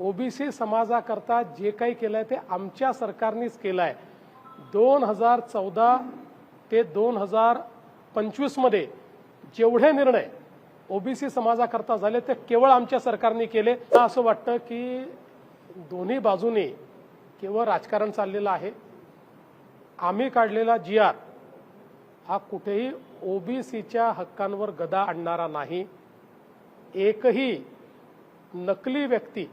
OBC समाजाकरता जे काही केलंय ते आमच्या सरकारनेच केलं आहे दोन हजार चौदा ते दोन हजार पंचवीसमध्ये जेवढे निर्णय ओबीसी समाजाकरता झाले ते केवळ आमच्या सरकारने केले. असं वाटतं की दोन्ही बाजूने केवळ राजकारण चाललेलं आहे. आम्ही काढलेला जी आर हा कुठेही ओबीसीच्या हक्कांवर गदा आणणारा नाही. एकही नकली व्यक्ती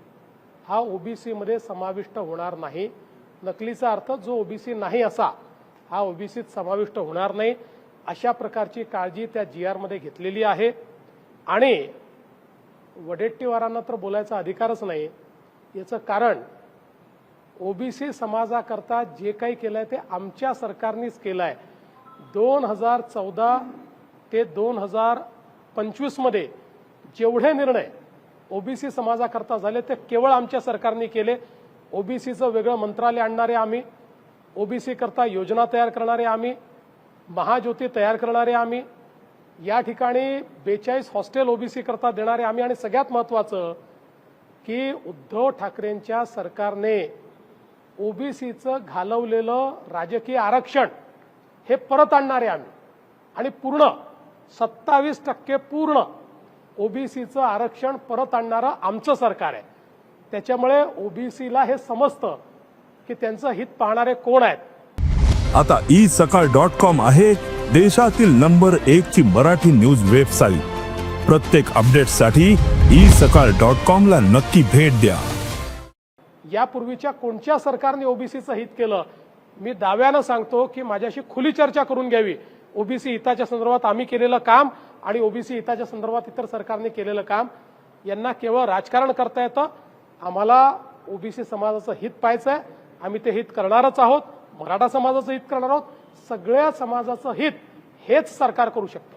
हा ओबीसीमध्ये समाविष्ट होणार नाही. नकलीचा अर्थ जो ओबीसी नाही असा हा ओबीसीत समाविष्ट होणार नाही. अशा प्रकारची काळजी त्या जी आरमध्ये घेतलेली आहे. आणि वडेट्टीवारांना तर बोलायचा अधिकारच नाही. याचं कारण ओबीसी समाजाकरता जे काही केलंय ते आमच्या सरकारनेच केलं आहे दोन हजार चौदा ते दोन हजार पंचवीसमध्ये जेवढे निर्णय ओबीसी समाजाकरता झाले ते केवळ आमच्या सरकारने केले. ओबीसीचं वेगळं मंत्रालय आणणारे आम्ही. ओबीसी करता योजना तयार करणारे आम्ही. महाज्योती तयार करणारे आम्ही. या ठिकाणी बेचाळीस हॉस्टेल ओबीसी करता देणारे आम्ही. आणि सगळ्यात महत्त्वाचं की उद्धव ठाकरेंच्या सरकारने ओबीसीचं घालवलेलं राजकीय आरक्षण हे परत आणणारे आम्ही. आणि पूर्ण सत्तावीस टक्के पूर्ण ओबीसीचं आरक्षण परत आणणारं आमचं सरकार आहे. त्याच्यामुळे ओबीसीला हे समजतं की त्यांचं हित पाहणारे कोण आहेत. आता ई सकाळ डॉट कॉम आहे देशातील नंबर एक ची मराठी न्यूज वेबसाईट. प्रत्येक अपडेटसाठी ई सकाळ डॉट कॉम ला नक्की भेट द्या. यापूर्वीच्या कोणत्या सरकारने ओबीसीचं हित केलं? मी दाव्यानं सांगतो की माझ्याशी खुली चर्चा करून घ्यावी. ओबीसी हिताच्या संदर्भात आम्ही केलेलं काम आणि ओबीसी हिताच्या संदर्भात इतर सरकारने केलेलं काम यांना केवळ राजकारण करता येतं. आम्हाला ओबीसी समाजाचं हित पाहायचं आहे आम्ही ते हित करणारच आहोत. मराठा समाजाचं हित करणार आहोत. सगळ्या समाजाचं हित हेच सरकार करू शकतं.